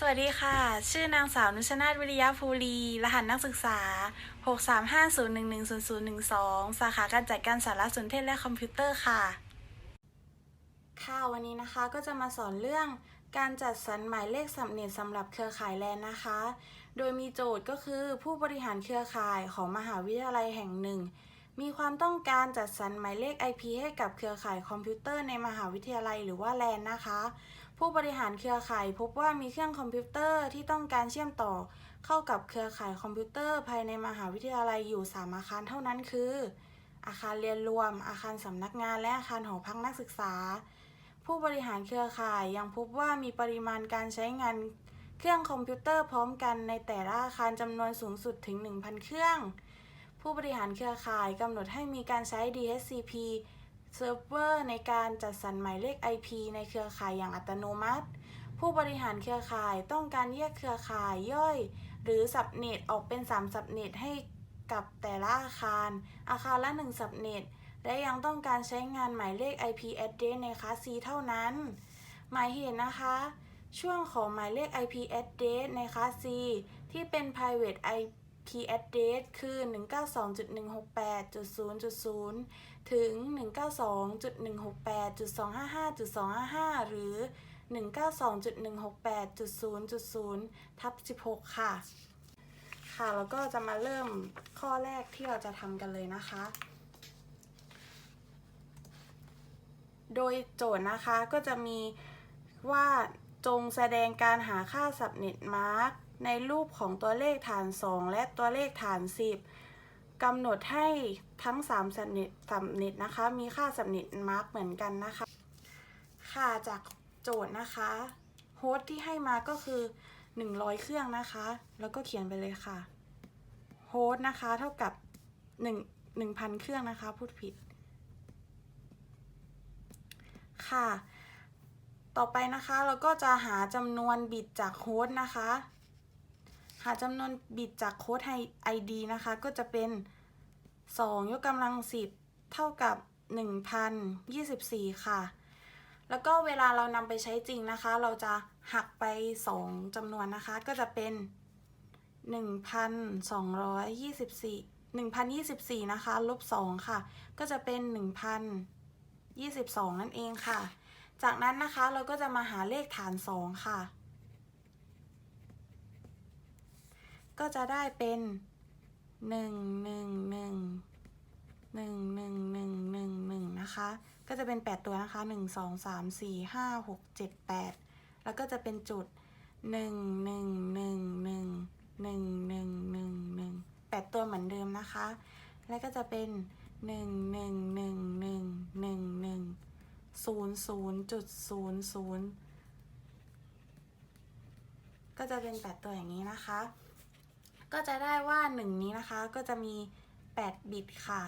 สวัสดีค่ะ ชื่อนางสาวนุชนาถวิริยะภูรี รหัสนักศึกษา 635011012 สาขาการจัดการสารสนเทศและคอมพิวเตอร์ค่ะ ค่ะวันนี้นะคะก็จะมาสอนเรื่องการจัดสรรหมายเลขสับเน็ตสำหรับเครือข่ายแลนนะคะ โดยมีโจทย์ก็คือผู้บริหารเครือข่ายของมหาวิทยาลัยแห่งหนึ่ง มีความต้องการจัดสรรหมายเลข IP ให้กับเครือข่ายคอมพิวเตอร์ในมหาวิทยาลัยหรือว่าแลนนะคะ ผู้บริหารเครือข่ายพบว่ามีเครื่องคอมพิวเตอร์ที่ต้องการเชื่อมต่อ เข้ากับเครือข่ายคอมพิวเตอร์ภายในมหาวิทยาลัยอยู่ 3 อาคารเท่านั้นคือ อาคารเรียนรวม อาคารสำนักงานและอาคารหอพักนักศึกษา ผู้บริหารเครือข่ายยังพบว่ามีปริมาณการใช้งานเครื่องคอมพิวเตอร์พร้อมกันในแต่ละอาคารจำนวนสูงสุดถึง 1,000 เครื่อง ผู้บริหารเครือข่ายกำหนดให้มีการใช้ DHCP เซิร์ฟเวอร์ในการจัดสรรหมายเลข IP ในเครือข่ายอย่างอัตโนมัติ ผู้บริหารเครือข่ายต้องการแยกเครือข่ายย่อย หรือสับเน็ตออกเป็น 3 สับเน็ตให้กับแต่ละอาคาร อาคารละ 1 สับเน็ตและยังต้องการใช้งานหมายเลข IP address ในคลาส C เท่านั้น หมายเหตุนะคะ ช่วงของหมายเลข IP address ในคลาส C ที่เป็น private IP address คือ 192.168.0.0 ถึง 192.168.255.255 หรือ 192.168.0.0 ทับ 16 ค่ะ ค่ะ แล้วก็จะมาเริ่มข้อแรกที่เราจะทำกันเลยนะคะ โดยโจทย์นะคะก็จะมีว่าจงแสดงการหาค่าสับเน็ตมาร์ก ในรูปของตัวเลขฐาน 2 และตัวเลขฐาน 10กำหนดให้ทั้ง 3สับเน็ตสับเน็ตนะคะ มีค่าสับเน็ตมาร์กเหมือนกันนะคะ ค่ะจากโจทย์นะคะโฮสต์ที่ให้มาก็คือ 100 เครื่องนะคะ แล้วก็เขียนไปเลยค่ะโฮสต์นะคะเท่ากับ 1 1,000 เครื่องนะคะ พูดผิด ค่ะ ต่อไปนะคะเราก็จะหาจำนวนบิตจากโค้ดนะคะ หาจำนวนบิตจากโค้ด ID นะคะ ก็จะเป็น 2 ยกกำลัง 10 เท่ากับ 1,024 ค่ะ แล้วก็เวลาเรานำไปใช้จริงนะคะ เราจะหักไป 2จำนวนนะคะ ก็จะเป็น 1,224 1,024 นะคะ ลบ 2 ค่ะ ก็จะเป็น 1,022 นั่นเองค่ะ จากนั้นนะคะเราก็จะมาหาเลขฐาน 2 ค่ะ ก็จะได้เป็น1 1 1 1 1 1 1 1นะคะ ก็จะเป็น8ตัวนะคะ1 2 3 4 5 6 7 8แล้วก็จะเป็นจุด1 1 1 1 1 1 1 1 8ตัวเหมือนเดิมนะคะ แล้วก็จะเป็น1 1 1 1 1 1ศูนย์ศูนย์จุดศูนย์ศูนย์ก็จะเป็นแปดตัวอย่างนี้นะคะ ก็จะได้ว่าหนึ่งนี้นะคะก็จะมีแปดบิตค่ะ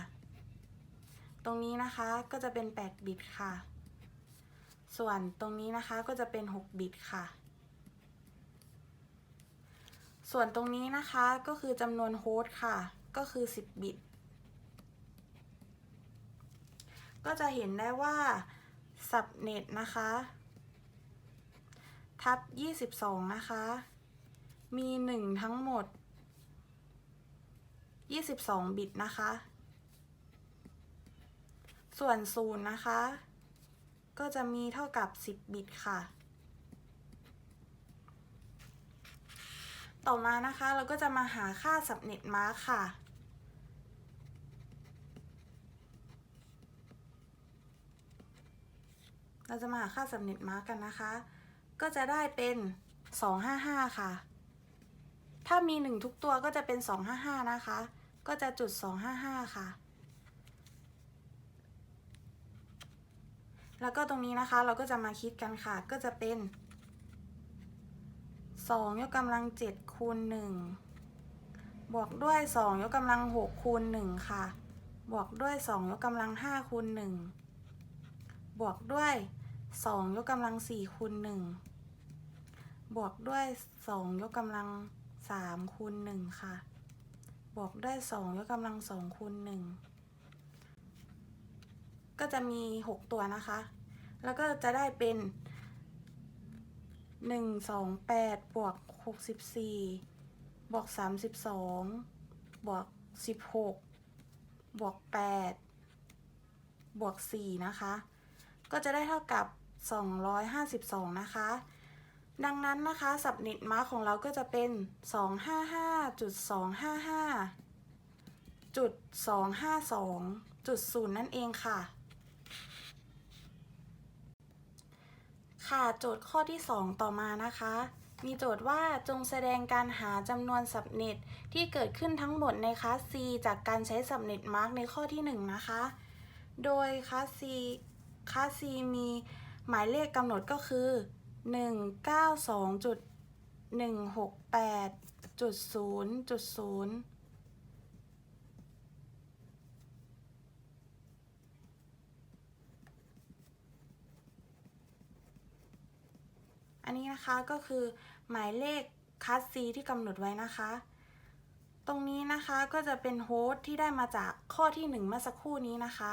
ตรงนี้นะคะก็จะเป็นแปดบิตค่ะ ส่วนตรงนี้นะคะก็จะเป็นหกบิตค่ะ ส่วนตรงนี้นะคะก็คือจำนวนโฮสต์ค่ะ ก็คือสิบบิต ก็จะเห็นได้ว่าสับเน็ตนะคะ ทับ 22 นะคะ มี 1 ทั้งหมด 22 บิตนะคะ ส่วน0นย์นะคะ ก็จะมีเท่ากับ 10 บิตค่ะ ต่อมานะคะเราก็จะมาหาค่าสับเน็ตมาร์คค่ะเราจะมาหาค่าสับเน็ตมาร์กกันนะคะ ก็จะได้เป็น 255 ค่ะ ถ้ามี 1 ทุกตัวก็จะเป็น 255 นะคะ ก็จะจุด 255 ค่ะ แล้วก็ตรงนี้นะคะเราก็จะมาคิดกันค่ะ ก็จะเป็น 2 ยกกำลัง 7 คูณ 1 บวกด้วย 2 ยกกำลัง 6 คูณ 1 ค่ะ บวกด้วย 2 ยกกำลัง 5 คูณ 1 บวกด้วย 2 ยกกำลัง 4 คูณ 1 บวกด้วย 2 ยกกำลัง 3 คูณ 1 ค่ะ บวกด้วย2ยกกำลัง2คูณ1ก็จะมี 6 ตัวนะคะ แล้วก็จะได้เป็นหนึ่งสองแปดบวกหกสิบสี่บวกสามสิบสองบวกสิบหกบวกแปดบวกสี่นะคะ ก็จะได้เท่ากับสองร้อยห้าสิบสองนะคะ ดังนั้นนะคะสับเน็ตมาร์กของเราก็จะเป็นสองห้าห้าจุดสองห้าห้าจุดสองห้าสองจุดศูนย์นั่นเองค่ะ ค่ะโจทย์ข้อที่ 2 ต่อมานะคะ มีโจทย์ว่าจงแสดงการหาจำนวนสับเน็ตที่เกิดขึ้นทั้งหมดในคลาส C จากการใช้สับเน็ตมาร์กในข้อที่ 1 นะคะ โดยคลาส C คลาส C มีหมายเลขกำหนดก็คือ 192.168.0.0อันนี้นะคะก็คือหมายเลขคัสซีที่กำหนดไว้นะคะ ตรงนี้นะคะก็จะเป็นโฮสต์ที่ได้มาจากข้อที่หนึ่งเมื่อสักครู่นี้นะคะ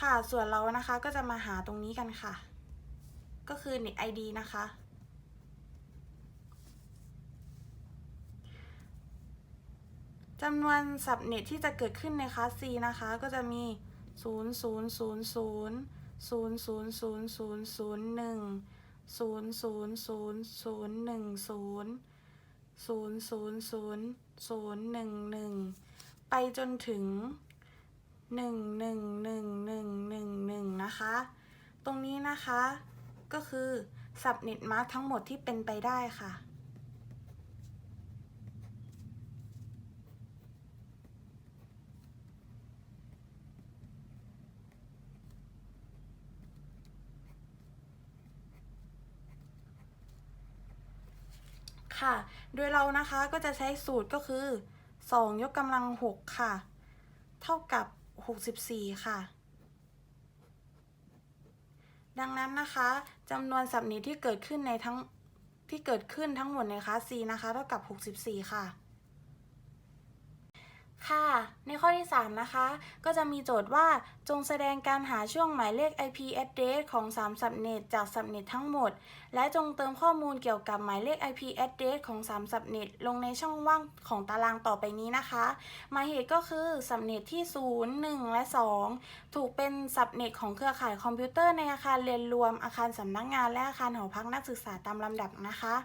ค่ะส่วนเรานะคะก็จะมาหาตรงนี้กันค่ะ ก็คือ net id นะคะ จำนวนสับเน็ตที่จะเกิดขึ้นในคลาส C นะคะ ก็จะมี 0 0 0 0 0 0 0 0 0 0 0 1 0 0 0 0 0 1 0 0 0 0 0 1 1ไปจนถึง1 1 1 1 1 1นะคะตรงนี้นะคะ ก็คือสับเน็ตมาร์กทั้งหมดที่เป็นไปได้ค่ะ ค่ะ โดยเรานะคะก็จะใช้สูตรก็คือ 2 ยกกำลัง 6 ค่ะ เท่ากับ 64 ค่ะ ดังนั้นนะคะจำนวนสับนิดที่เกิดขึ้นในทั้งที่เกิดขึ้นทั้งหมดในคลาส C นะคะ เท่ากับ 64 ค่ะ ค่ะ ในข้อที่ 3 นะคะ ก็จะมีโจทย์ว่าจงแสดงการหาช่วงหมายเลข IP address ของ3สับเน็ตจากสับเน็ตทั้งหมด และจงเติมข้อมูลเกี่ยวกับหมายเลข IP address ของ3สับเน็ตลงในช่องว่างของตารางต่อไปนี้นะคะ หมายเหตุก็คือสับเน็ตที่ 0 1 และ 2 ถูกเป็นสับเน็ตของเครือข่ายคอมพิวเตอร์ในอาคารเรียนรวม อาคารสำนักงานและอาคารหอพักนักศึกษาตามลำดับนะคะ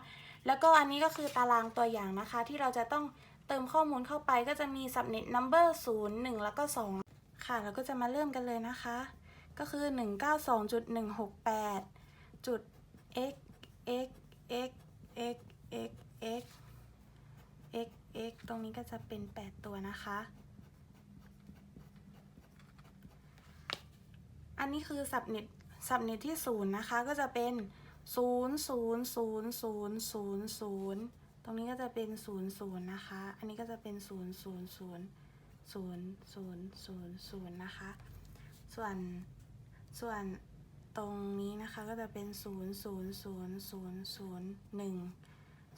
แล้วก็อันนี้ก็คือตารางตัวอย่างนะคะที่เราจะต้อง เติมข้อมูลเข้าไปก็จะมี subnet number 0 1 แล้วก็ 2 ค่ะแล้วก็จะมาเริ่มกันเลยนะคะ ก็คือ 192.168 จุด x x x x x x x x ตรงนี้ก็จะเป็น 8 ตัวนะคะ อันนี้คือ subnet subnet ที่ 0 นะคะ ก็จะเป็น 0 0 0 0 0 0ต รงนี้ก็จะเป็นศูนย์ศูนย์นะคะ อันนี้ก็จะเป็นศูนย์ศูนย์ศูนย์ศูนย์ศูนย์ศูนย์ศูนย์นะคะ ส่วนส่วนตรงนี้นะคะก็จะเป็นศูนย์ศูนย์ศูนย์ศูนย์ศูนย์หนึ่ง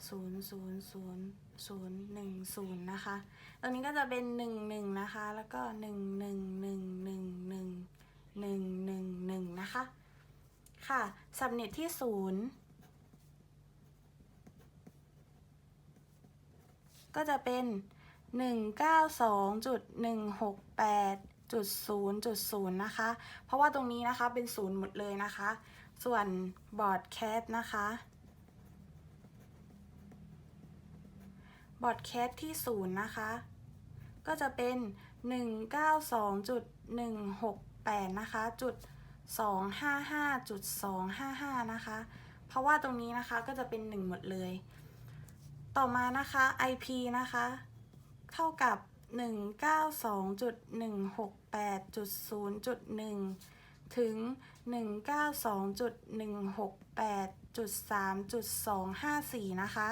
ศูนย์ศูนย์ศูนย์ศูนย์หนึ่งศูนย์นะคะ ตรงนี้ก็จะเป็นหนึ่งหนึ่งนะคะ แล้วก็หนึ่งหนึ่งหนึ่งหนึ่งหนึ่งหนึ่งหนึ่งหนึ่งนะคะ ค่ะสำเน็ตที่ศูนย์ ก็จะเป็น 192.168.0.0 นะคะ เพราะว่าตรงนี้นะคะเป็น0หมดเลยนะคะ ส่วนบอร์ดแคสนะคะบอร์ดแคสที่0นะคะ ก็จะเป็น 192.168 นะคะจุด255จุด255 นะคะ เพราะว่าตรงนี้นะคะก็จะเป็น 1 หมดเลย ต่อมานะคะ IP นะคะ เท่ากับ 192.168.0.1 ถึง 192.168.3.254 นะคะ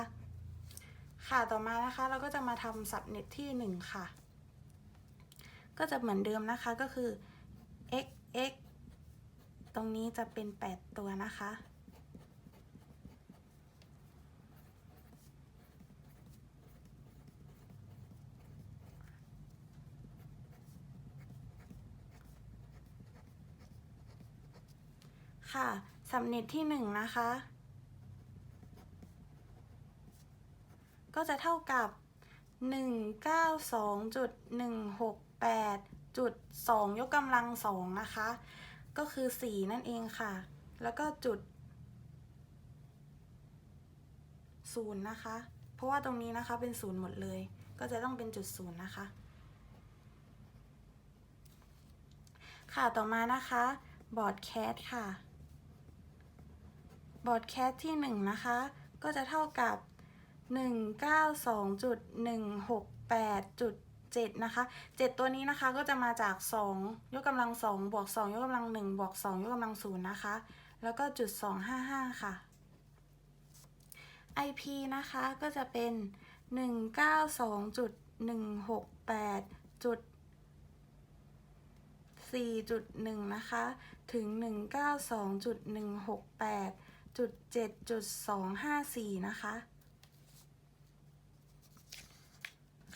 ค่ะต่อมานะคะเราก็จะมาทำสับเน็ตที่ 1 ค่ะ ก็จะเหมือนเดิมนะคะก็คือ x x ตรงนี้จะเป็น 8 ตัวนะคะ ค่ะสับเน็ตที่หนึ่งนะคะ ก็จะเท่ากับ 192.168จุด2ยกกำลัง2นะคะ ก็คือ 4 นั่นเองค่ะ แล้วก็จุด0นะคะ เพราะว่าตรงนี้นะคะเป็น0หมดเลย ก็จะต้องเป็นจุด0นะคะ ค่ะ ต่อมานะคะ บอร์ดแคสค่ะ บอร์ดแคสที่ 1 นะคะ ก็จะเท่ากับ 192.168.7 นะคะ 7 ตัวนี้นะคะก็จะมาจาก 2 ยกกำลัง 2 บวก 2 ยกกำลัง 1 บวก 2 ยกกำลัง 0 นะคะ แล้วก็จุด 255 ค่ะ IP นะคะก็จะเป็น 192.168. 4.1 นะคะ ถึง 192.168 จุด7จุด254นะคะ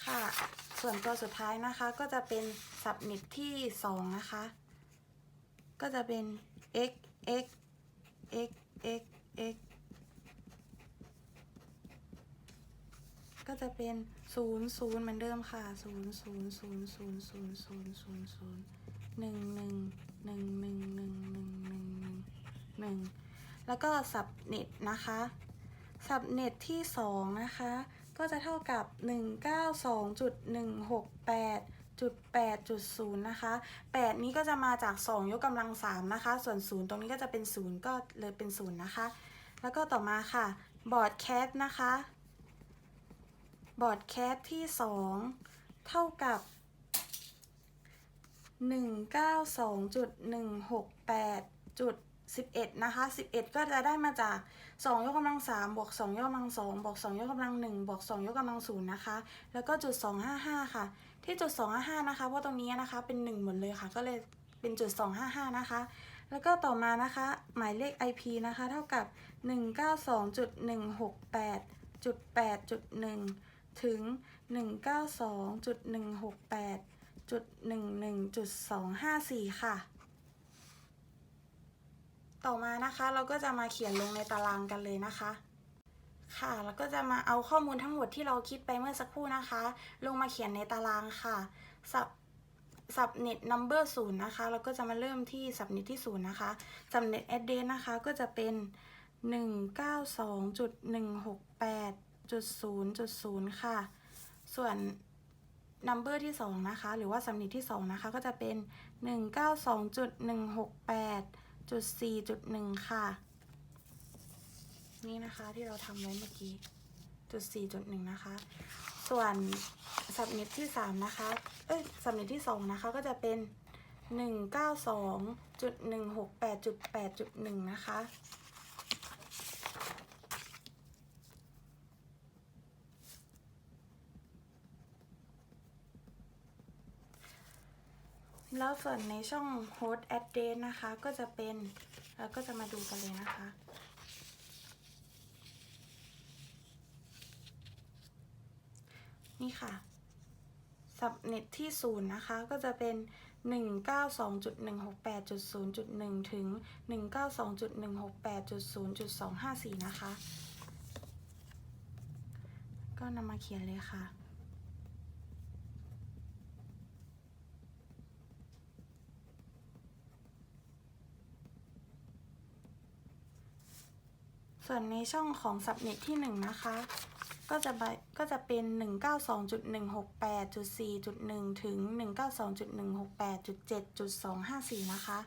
ค่ะ ส่วนตัวสุดท้ายนะคะก็จะเป็นสับน็ตที่2นะคะ ก็จะเป็น x x x x x ก็จะเป็น0 0เหมือนเดิมค่ะ0 0 0 0 0 0 0 0 0 0 1 1 1 1 1 1 1 1 1 แล้วก็สับเน็ตนะคะสับเน็ตที่ 2 นะคะ ก็จะเท่ากับ 192.168.8.0 นะคะ 8 นี้ก็จะมาจาก 2 ยกกำลัง 3 นะคะ ส่วน 0 ตรงนี้ก็จะเป็น 0 ก็เลยเป็น 0 นะคะ แล้วก็ต่อมาค่ะ บอร์ดแคสนะคะ บอร์ดแคสที่ 2 เท่ากับ 11 นะคะ 11 ก็จะได้มาจาก 2 ยกกำลัง 3 บวก 2 ยกกำลัง 2 บวก 2 ยกกำลัง 1 บวก 2 ยกกำลัง 0 นะคะ แล้วก็จุด 255 ค่ะ ที่จุด 255 นะคะ เพราะตรงนี้นะคะเป็น 1 หมดเลยค่ะ ก็เลยเป็นจุด 255 นะคะ แล้วก็ต่อมานะคะ หมายเลข IP นะคะ เท่ากับ 192.168.8.1 ถึง 192.168.11.254 ค่ะ ต่อมานะคะเราก็จะมาเขียนลงในตารางกันเลยนะคะ ค่ะแล้วก็จะมาเอาข้อมูลทั้งหมดที่เราคิดไปเมื่อสักครู่นะคะ ลงมาเขียนในตารางค่ะสับสับเน็ต number ศูนย์นะคะเราก็จะมาเริ่มที่สับเน็ตที่ศูนย์นะคะสับเน็ต address นะคะก็จะเป็น 192.168.0.0 ค่ะ ส่วน number ที่ 2 นะคะ หรือว่าสับเน็ตที่ 2 นะคะ ก็จะเป็น จุด4.1จุดหนึ่งค่ะ นี่นะคะที่เราทำไว้เมื่อกี้จุด4.1นะคะ ส่วนสับเน็ตที่3นะคะ เอ้ยสับเน็ตที่2นะคะก็จะเป็น192.168.8.1นะคะ แล้วส่วนในช่อง host address นะคะ ก็จะเป็นเราก็จะมาดูกันเลยนะคะ นี่ค่ะสับเน็ตที่ศูนย์นะคะ ก็จะเป็น 192.168.0.1 ถึง 192.168.0.254 นะคะ ก็นำมาเขียนเลยค่ะ ส่วนในช่องของสับเน็ตที่ 1 นะคะ ก็จะไปก็จะเป็น 192.168.4.1 ถึง 192.168.7.254 นะคะ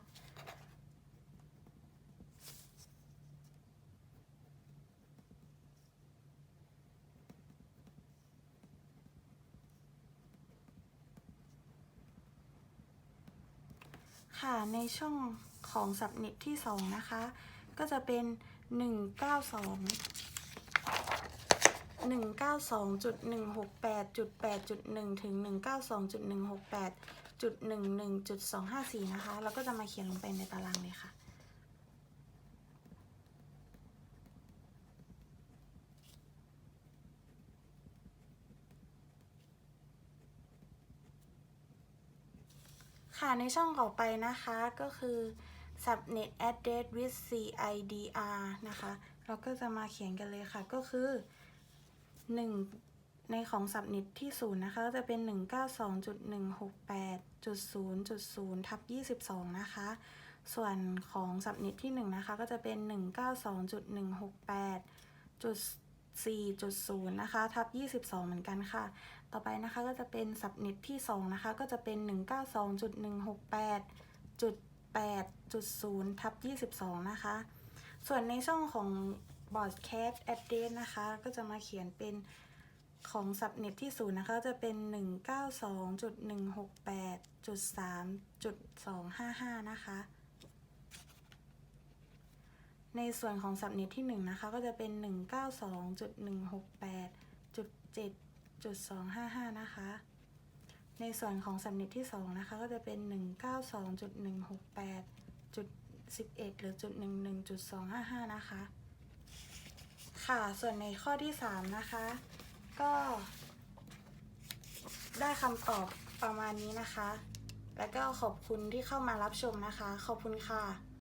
ค่ะในช่องของสับเน็ตที่ 2 นะคะ ก็จะเป็น1 192 192.168.8.1ถึง192.168.11.254นะคะ แล้วก็จะมาเขียนลงไปในตารางเลยค่ะค่ะในช่องต่อไปนะคะก็คือ subnet address with CIDR นะคะ เราก็จะมาเขียนกันเลยค่ะ ก็คือ 1 ในของ subnet ที่ 0 นะคะ ก็จะเป็น 192.168.0.0ทับ22 นะคะ ส่วนของ subnet ที่ 1 นะคะ ก็จะเป็น 192.168.4.0 นะคะ ทับ22 เหมือนกันค่ะ ต่อไปนะคะก็จะเป็น subnet ที่ 2 นะคะ ก็จะเป็น 192.168. 8.0ทับ22 นะคะ ส่วนในช่องของ broadcast address นะคะ ก็จะมาเขียนเป็นของ subnet ที่0นย์นะคะ จะเป็น 192.168.3.255 นะคะ ในส่วนของ subnet ที่ 1 นะคะ ก็จะเป็น 192.168.7.255 นะคะ ในส่วนของ subnet ที่ 2 นะคะ ก็จะเป็น 192.168.11 หรือจุด11.255 นะคะ ค่ะ ส่วนในข้อที่ 3 นะคะ ก็ ได้คำตอบประมาณนี้นะคะ แล้วก็ขอบคุณที่เข้ามารับชมนะคะ ขอบคุณค่ะ